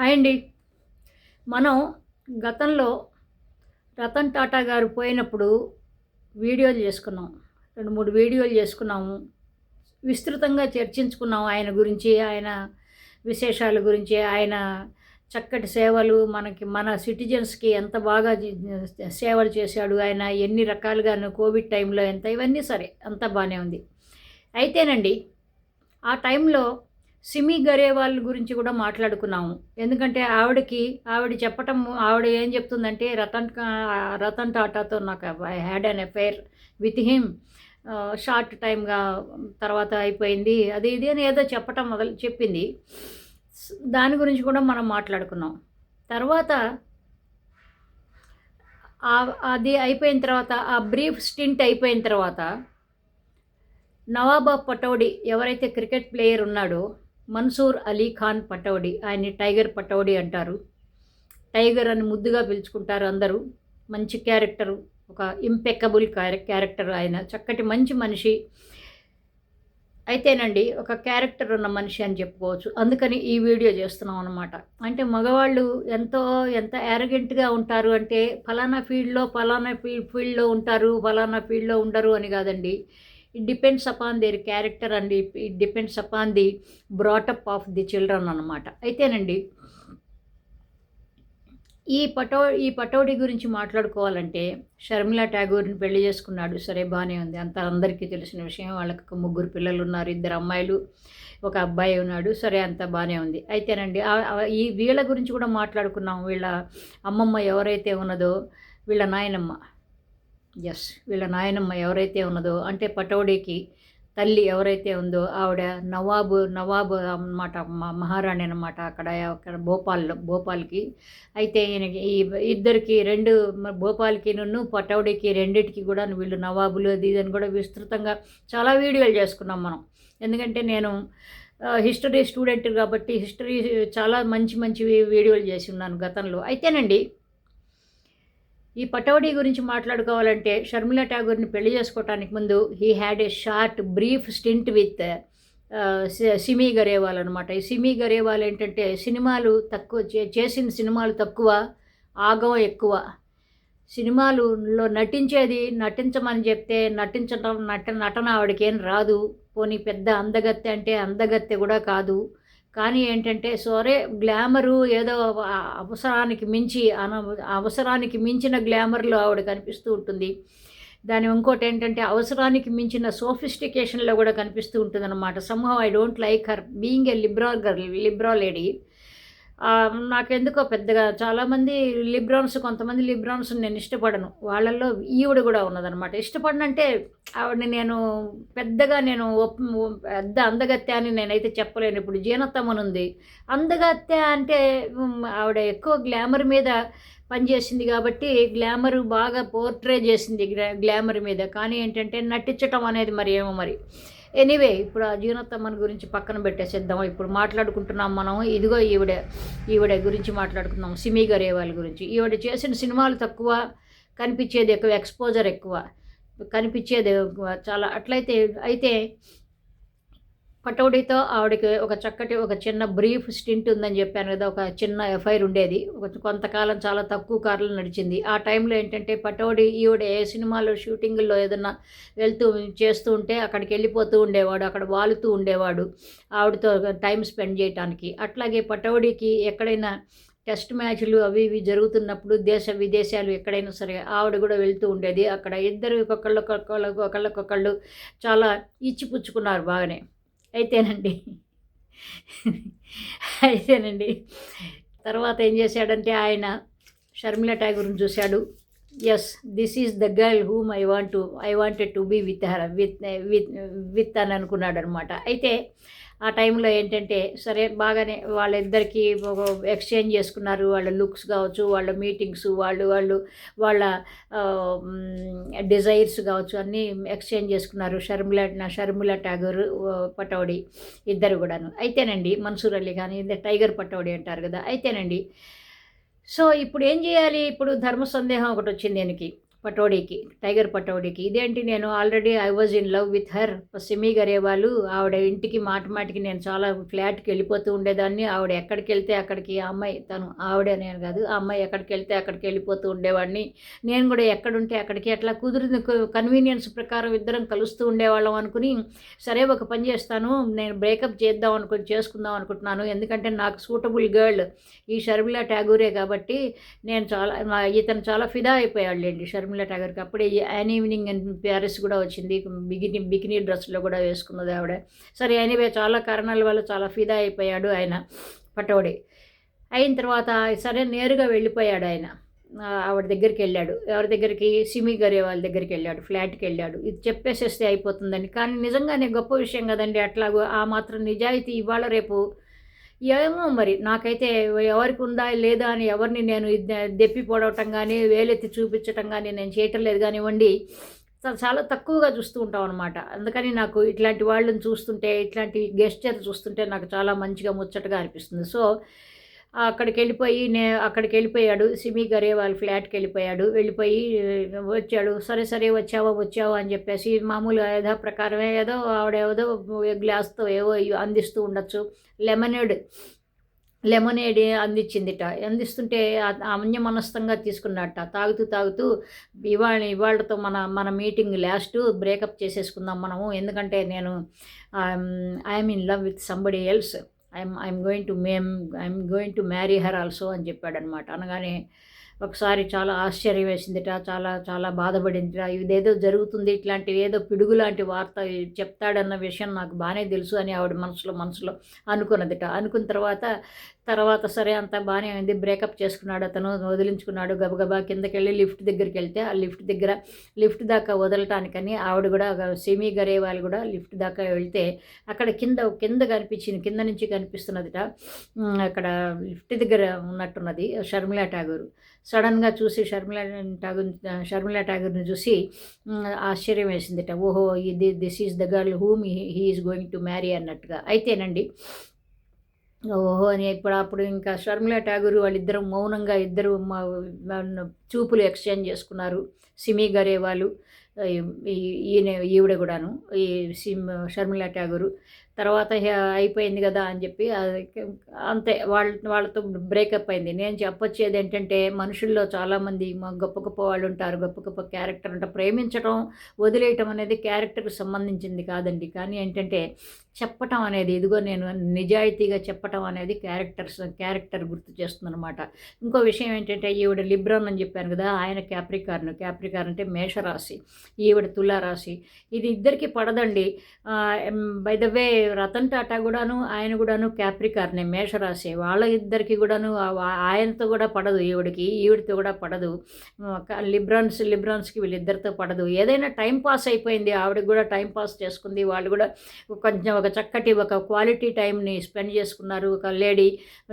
Hi అండి. మనం గతంలో రతన్ టాటా గారు పోయినప్పుడు వీడియోలు చేసుకున్నాం. రెండు మూడు వీడియోలు చేసుకున్నాము. విస్తృతంగా చర్చించుకున్నాం ఆయన గురించి ఆయన విశేషాల గురించి ఆయన చక్కటి సేవలు మనకి మన సిటిజన్స్కి ఎంత బాగా సేవలు చేశాడు ఆయన ఎన్ని రకాలుగాను కోవిడ్ టైంలో ఎంత ఇవన్నీ సరే అంతా బాగానే ఉంది. అయితేనండి ఆ టైంలో సిమి గరేవాల్ గురించి కూడా మాట్లాడుకున్నాము. ఎందుకంటే ఆవిడకి ఆవిడ చెప్పటం ఆవిడ ఏం చెప్తుందంటే రతన్ రతన్ టాటాతో నాకు I had an affair with him. Short టైమ్గా తర్వాత అయిపోయింది. అది ఇది అని ఏదో చెప్పటం మొదలు చెప్పింది. దాని గురించి కూడా మనం మాట్లాడుకున్నాం. తర్వాత అది అయిపోయిన తర్వాత ఆ బ్రీఫ్ స్టింట్ అయిపోయిన తర్వాత నవాబా పటౌడి ఎవరైతే క్రికెట్ ప్లేయర్ ఉన్నాడో మన్సూర్ అలీ ఖాన్ పటౌడి ఆయన్ని టైగర్ పటౌడి అంటారు. టైగర్ అని ముద్దుగా పిలుచుకుంటారు అందరూ. మంచి క్యారెక్టరు ఒక ఇంపెక్కబుల్ క్యారెక్టర్ ఆయన. చక్కటి మంచి మనిషి. అయితేనండి ఒక క్యారెక్టర్ ఉన్న మనిషి అని చెప్పుకోవచ్చు. అందుకని ఈ వీడియో చేస్తున్నాం అనమాట అంటే మగవాళ్ళు ఎంతో ఎంత యారగెంట్గా ఉంటారు అంటే ఫలానా ఫీల్డ్లో ఫలానా ఫీల్డ్లో ఉంటారు ఫలానా ఫీల్డ్లో ఉండరు అని కాదండి. It depends upon their character and it depends upon the brought up of the children అనమాట అయితేనండి ఈ పటో ఈ పటోడి గురించి మాట్లాడుకోవాలంటే షర్మిలా ఠాగూర్ని పెళ్ళి చేసుకున్నాడు. సరే బాగానే ఉంది. అంత అందరికీ తెలిసిన విషయం. వాళ్ళకి ఒక ముగ్గురు పిల్లలు ఉన్నారు ఇద్దరు అమ్మాయిలు ఒక అబ్బాయి ఉన్నాడు. సరే అంత బాగానే ఉంది. అయితేనండి ఈ వీళ్ళ గురించి కూడా మాట్లాడుకున్నాం. వీళ్ళ అమ్మమ్మ ఎవరైతే ఉన్నదో వీళ్ళ నాయనమ్మ. ఎస్ వీళ్ళ నాయనమ్మ ఎవరైతే ఉన్నదో అంటే పటౌడీకి తల్లి ఎవరైతే ఉందో ఆవిడ నవాబు నవాబు అన్నమాట మహారాణి అనమాట అక్కడ అక్కడ భోపాల్లో భోపాల్కి. అయితే ఈయనకి ఈ ఇద్దరికి రెండు భోపాల్కి నన్ను పటౌడీకి రెండిటికి కూడా వీళ్ళు నవాబులు అది ఇదని అని కూడా విస్తృతంగా చాలా వీడియోలు చేసుకున్నాం మనం. ఎందుకంటే నేను హిస్టరీ స్టూడెంట్ కాబట్టి హిస్టరీ చాలా మంచి మంచి వీడియోలు చేసి ఉన్నాను గతంలో. అయితేనండి ఈ పటౌడీ గురించి మాట్లాడుకోవాలంటే షర్మిలా ఠాగూర్ని పెళ్ళి చేసుకోవటానికి ముందు he had a short brief stint with Simi Garewal అనమాట ఈ సిమీ గరేవాల్ ఏంటంటే సినిమాలు తక్కువ చే- చేసిన సినిమాలు తక్కువ ఆగం ఎక్కువ. సినిమాలులో నటించేది నటించమని చెప్తే నటించడం నట నటన ఆవిడకేం రాదు. పోనీ పెద్ద అందగత్తె అంటే అందగత్తె కూడా కాదు. కానీ ఏంటంటే సోరే గ్లామరు ఏదో అవసరానికి మించి అన అవసరానికి మించిన గ్లామర్లో ఆవిడ కనిపిస్తూ ఉంటుంది. దాని ఇంకోటి ఏంటంటే అవసరానికి మించిన సోఫిస్టికేషన్లో కూడా కనిపిస్తూ ఉంటుంది అనమాట somehow I don't like her being a liberal girl liberal lady. నాకెందుకో పెద్దగా చాలామంది లిబ్రాన్స్ కొంతమంది లిబ్రాన్స్ నేను ఇష్టపడను. వాళ్ళల్లో ఈవిడ కూడా ఉన్నదనమాట ఇష్టపడనంటే ఆవిడని నేను పెద్దగా నేను ఒప్- పెద్ద అందగత్తె అని నేనైతే చెప్పలేను. ఇప్పుడు జీనత్తమ్మను ఉంది. అందగత్తె అంటే ఆవిడ ఎక్కువ గ్లామర్ మీద పనిచేసింది కాబట్టి గ్లామర్ బాగా పోర్ట్రే చేసింది గ్లామర్ మీద. కానీ ఏంటంటే నటించటం అనేది మరి ఏమో మరి. ఎనీవే ఇప్పుడు ఆ జీవనోత్తమన్ గురించి పక్కన పెట్టేసేద్దాం. ఇప్పుడు మాట్లాడుకుంటున్నాం మనం. ఇదిగో ఈవిడ ఈవిడ గురించి మాట్లాడుకుందాం. సిమి గరేవాల్ గురించి. ఈవిడ చేసిన సినిమాలు తక్కువ కనిపించేది ఎక్కువ ఎక్స్పోజర్ ఎక్కువ. కనిపించేది ఎక్కువ. చాలా అట్లయితే అయితే పటౌడీతో ఆవిడకి ఒక చక్కటి ఒక చిన్న బ్రీఫ్ స్టింట్ ఉందని చెప్పాను కదా ఒక చిన్న ఎఫ్ఐఆర్ ఉండేది. ఒక కొంతకాలం చాలా తక్కువ కార్లు నడిచింది. ఆ టైంలో ఏంటంటే పటౌడి ఈవిడ ఏ సినిమాలో షూటింగ్లో ఏదన్నా వెళ్తూ చేస్తూ ఉంటే అక్కడికి వెళ్ళిపోతూ ఉండేవాడు అక్కడ వాలుతూ ఉండేవాడు ఆవిడతో టైం స్పెండ్ చేయటానికి. అట్లాగే పటౌడికి ఎక్కడైనా టెస్ట్ మ్యాచ్లు అవి ఇవి జరుగుతున్నప్పుడు దేశ విదేశాలు ఎక్కడైనా సరే ఆవిడ కూడా వెళ్తూ ఉండేది. అక్కడ ఇద్దరు ఒకళ్ళకొకళ్ళు ఒకళ్ళకొకళ్ళు చాలా ఇచ్చిపుచ్చుకున్నారు బాగానే. అయితేనండి. అయితేనండి. తర్వాత ఏం చేశాడంటే ఆయన షర్మిల ఠాగూర్ని చూశాడు. Yes this is the girl whom I want to I wanted to be with her with with with అని అనుకున్నాడు అనమాట అయితే ఆ టైంలో ఏంటంటే సరే బాగానే వాళ్ళిద్దరికీ ఎక్స్చేంజ్ చేసుకున్నారు. వాళ్ళ లుక్స్ కావచ్చు వాళ్ళ మీటింగ్స్ వాళ్ళు వాళ్ళు వాళ్ళ డిజైర్స్ కావచ్చు అన్నీ ఎక్స్చేంజ్ చేసుకున్నారు. షర్మిల షర్మిల ఠాగూర్ ఆ, పటౌడి ఇద్దరు కూడాను. అయితేనండి మన్సూర్ అలీ కానీ టైగర్ పటౌడి అంటారు కదా. అయితేనండి సో ఇప్పుడు ఏం చేయాలి? ఇప్పుడు ధర్మ సందేహం ఒకటి వచ్చింది దీనికి. పటోడీకి టైగర్ పటోడీకి. ఇదేంటి నేను already I was in love with her. Simi గరేవాళ్ళు ఆవిడ ఇంటికి మాట మాటికి నేను చాలా ఫ్లాట్కి వెళ్ళిపోతూ ఉండేదాన్ని. ఆవిడ ఎక్కడికి వెళ్తే అక్కడికి ఆ అమ్మాయి తను ఆవిడే నేను కాదు ఆ అమ్మాయి ఎక్కడికి వెళ్తే అక్కడికి వెళ్ళిపోతూ ఉండేవాడిని. నేను కూడా ఎక్కడుంటే అక్కడికి అట్లా కుదిరిన కన్వీనియన్స్ ప్రకారం ఇద్దరం కలుస్తూ ఉండేవాళ్ళం అనుకుని సరే ఒక పని చేస్తాను నేను బ్రేకప్ చేద్దాం అనుకుని చేసుకుందాం అనుకుంటున్నాను. ఎందుకంటే నాకు సూటబుల్ గర్ల్ ఈ షర్మిలా ట్యాగూరే కాబట్టి నేను చాలా ఇతను చాలా ఫిదా అయిపోయాడులేండి షర్మిలా టాగర్కి అప్పుడే యాన్ ఈవినింగ్ అని ప్యారిస్ కూడా వచ్చింది. బిగిని బికినీ డ్రెస్లో కూడా వేసుకున్నది ఆవిడ. సరే ఎనీవే చాలా కారణాల వల్ల చాలా ఫిదా అయిపోయాడు ఆయన పటోడి. అయిన తర్వాత సరే నేరుగా వెళ్ళిపోయాడు ఆయన. ఆవిడ దగ్గరికి వెళ్ళాడు. ఎవరి దగ్గరికి? సిమి గరే వాళ్ళ దగ్గరికి వెళ్ళాడు. ఫ్లాట్కి వెళ్ళాడు. ఇది చెప్పేసేస్తే అయిపోతుందని. కానీ నిజంగానే గొప్ప విషయం కదండి. అట్లాగో ఆ మాత్రం నిజాయితీ ఇవాళ రేపు ఏమో మరి. నాకైతే ఎవరికి ఉందా లేదా అని ఎవరిని నేను దెప్పి పొడవటం కానీ వేలెత్తి చూపించటం కానీ నేను చేయటం లేదు కానివ్వండి. చాలా తక్కువగా చూస్తూ ఉంటాం అనమాట అందుకని నాకు ఇట్లాంటి వాళ్ళని చూస్తుంటే ఇట్లాంటి గెస్చర్ చూస్తుంటే నాకు చాలా మంచిగా ముచ్చటగా అనిపిస్తుంది. సో అక్కడికి వెళ్ళిపోయి నే అక్కడికి వెళ్ళిపోయాడు సిమి గారే వాళ్ళ ఫ్లాట్కి వెళ్ళిపోయాడు వెళ్ళిపోయి వచ్చాడు. సరే సరే వచ్చావా వచ్చావా అని చెప్పేసి మామూలు ఏదో ప్రకారమే ఏదో ఆవిడ ఏదో గ్లాస్తో ఏవో అందిస్తూ ఉండొచ్చు. లెమనేడ్ లెమనేడ్ అందించిందిట. అందిస్తుంటే అన్యమనస్తంగా తీసుకున్నట్ట తాగుతూ తాగుతూ ఇవాళ ఇవాళతో మన మన మీటింగ్ లాస్ట్. బ్రేకప్ చేసేసుకుందాం మనము. ఎందుకంటే నేను I'm in love with somebody else. I'm I'm going to ma'am I'm going to marry her also అని చెప్పాడనమాట. అనగానే ఒకసారి చాలా ఆశ్చర్యం వేసిందిట చాలా చాలా బాధపడిందిట. ఇదేదో జరుగుతుంది ఇట్లాంటి ఏదో పిడుగు లాంటి వార్త చెప్తాడన్న విషయం నాకు బాగానే తెలుసు అని ఆవిడ మనసులో మనసులో అనుకున్నదిట. అనుకున్న తర్వాత తర్వాత సరే అంతా బాగానే అయింది. బ్రేకప్ చేసుకున్నాడు అతను వదిలించుకున్నాడు గబగబా కిందకి వెళ్ళి లిఫ్ట్ దగ్గరికి వెళ్తే ఆ లిఫ్ట్ దగ్గర లిఫ్ట్ దాకా వదలటానికని ఆవిడ కూడా సెమీ గరే వాళ్ళు కూడా లిఫ్ట్ దాకా వెళ్తే అక్కడ కింద కింద కనిపించింది కింద నుంచి కనిపిస్తున్నదిట. అక్కడ లిఫ్ట్ దగ్గర ఉన్నట్టున్నది షర్మిలా ఠాగూర్. సడన్గా చూసి షర్మిల ఠాగూర్ షర్మిల ఠాగూర్ని చూసి ఆశ్చర్యం వేసిందిట. ఓహో ఇది this is the girl whom he is going to marry అన్నట్టుగా. అయితేనండి ఓహో అని ఇప్పుడు అప్పుడు ఇంకా షర్మిల ఠాగూర్ వాళ్ళిద్దరూ మౌనంగా ఇద్దరు చూపులు ఎక్స్చేంజ్ చేసుకున్నారు. సిమి గరే వాళ్ళు ఈయన ఈవిడ కూడాను ఈ సిమ్ షర్మిల ఠాగూరు. తర్వాత అయిపోయింది కదా అని చెప్పి అంతే. వాళ్ళ వాళ్ళతో బ్రేకప్ అయింది. నేను చెప్పొచ్చేది ఏంటంటే మనుషుల్లో చాలామంది మా గొప్ప గొప్ప వాళ్ళు ఉంటారు. గొప్ప గొప్ప క్యారెక్టర్ ఉంటారు ప్రేమించడం వదిలేయటం అనేది క్యారెక్టర్కి సంబంధించింది కాదండి. కానీ ఏంటంటే చెప్పటం అనేది ఇదిగో నేను నిజాయితీగా చెప్పటం అనేది క్యారెక్టర్స్ క్యారెక్టర్ గుర్తు చేస్తుందనమాట ఇంకో విషయం ఏంటంటే ఈవిడ లిబ్రాన్ అని చెప్పాను కదా ఆయన క్యాప్రికార్న్. క్యాప్రికార్ అంటే మేషరాశి. ఈవిడ తులారాశి. ఇది ఇద్దరికి పడదండి. By the way Ratan Tata కూడాను ఆయన కూడాను క్యాప్రికార్నే మేషరాశి. వాళ్ళ ఇద్దరికి కూడాను ఆయనతో కూడా పడదు ఈవిడికి ఈవిడితో కూడా పడదు. లిబ్రాన్స్ లిబ్రాన్స్కి వీళ్ళిద్దరితో పడదు. ఏదైనా టైం పాస్ అయిపోయింది ఆవిడకి కూడా టైం పాస్ చేసుకుంది. వాళ్ళు కూడా కొంచెం ఒక చక్కటి ఒక క్వాలిటీ టైంని స్పెండ్ చేసుకున్నారు. ఒక లేడీ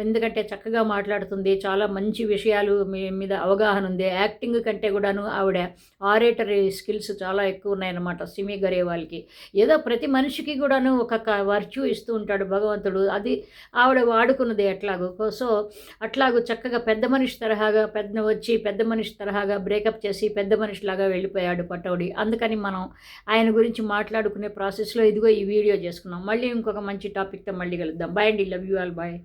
ఎందుకంటే చక్కగా మాట్లాడుతుంది. చాలా మంచి విషయాలు మీ మీద అవగాహన ఉంది. యాక్టింగ్ కంటే కూడాను ఆవిడ ఆరేటరీ స్కిల్స్ చాలా ఎక్కువ ఉన్నాయన్నమాట. సిమి గరే వాళ్ళకి ఏదో ప్రతి మనిషికి కూడాను ఒక వర్చ్యూ ఇస్తూ ఉంటాడు భగవంతుడు. అది ఆవిడ వాడుకున్నది ఎట్లాగో. సో అట్లాగూ చక్కగా పెద్ద మనిషి తరహాగా పెద్ద వచ్చి పెద్ద మనిషి తరహాగా బ్రేకప్ చేసి పెద్ద మనిషిలాగా వెళ్ళిపోయాడు పట్టోడి అందుకని మనం ఆయన గురించి మాట్లాడుకునే ప్రాసెస్లో ఇదిగో ఈ వీడియో చేసుకున్నాం. మళ్ళీ ఇంకొక మంచి టాపిక్తో మళ్ళీ కలుద్దాం. బాయ్ అండి. Love you all bye